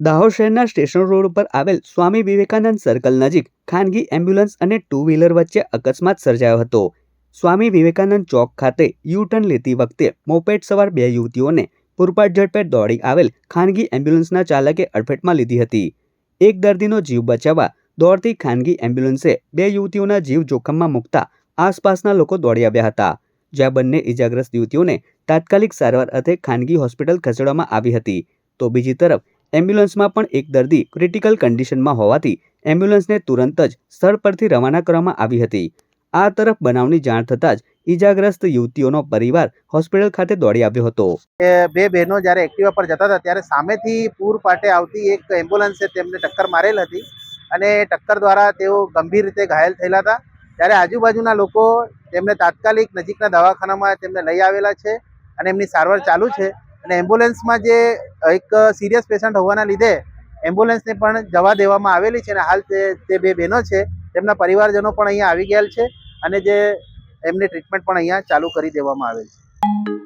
દાહોદ શહેરના station road ઉપર આવેલ સ્વામી વિવેકાનંદ સર્કલ નજીક ખાનગી એમ્બ્યુલન્સ અને ટુ વ્હીલર વચ્ચે અકસ્માત સર્જાયો હતો. સ્વામી વિવેકાનંદ ચોક ખાતે યુ ટર્ન લેતી વખતે મોપેડ સવાર બે યુવતીઓને પૂરપાટ ઝડપે દોડી આવેલ ખાનગી એમ્બ્યુલન્સના ચાલકે અડફેટમાં લીધી હતી. એક દર્દીનો જીવ બચાવવા દોડતી ખાનગી એમ્બ્યુલન્સે બે યુવતીઓના જીવ જોખમમાં મૂકતા આસપાસના લોકો દોડી આવ્યા હતા. જ્યાં બંને ઇજાગ્રસ્ત યુવતીઓને તાત્કાલિક સારવાર અર્થે ખાનગી હોસ્પિટલ ખસેડવામાં આવી હતી. તો બીજી તરફ એમ્બ્યુલન્સમાં પણ એક દર્દી ક્રિટિકલ કન્ડિશનમાં હોવાથી એમ્બ્યુલન્સને તુરંત જ સ્થળ પરથી રવાના કરવામાં આવી હતી. આ તરફ બનાવની જાણ થતાં જ ઈજાગ્રસ્ત યુવતીઓનો પરિવાર હોસ્પિટલ ખાતે દોડી આવ્યો હતો. બે બહેનો જ્યારે એક્ટિવા પર જતા હતા ત્યારે સામેથી પૂર પાટે આવતી એક એમ્બ્યુલન્સે તેમને ટક્કર મારેલ હતી અને ટક્કર દ્વારા તેઓ ગંભીર રીતે ઘાયલ થયેલા હતા. ત્યારે આજુબાજુના લોકો તેમને તાત્કાલિક નજીકના દવાખાનામાં તેમને લઈ આવેલા છે અને એમની સારવાર ચાલુ છે અને એમ્બ્યુલન્સમાં જે એક સિરિયસ પેશન્ટ હોવાના લીધે એમ્બ્યુલન્સને પણ જવા દેવામાં આવેલી છે અને હાલ તે બે બહેનો છે. તેમના પરિવારજનો પણ અહીંયા આવી ગયેલ છે અને જે એમની ટ્રીટમેન્ટ પણ અહીંયા ચાલુ કરી દેવામાં આવેલ છે.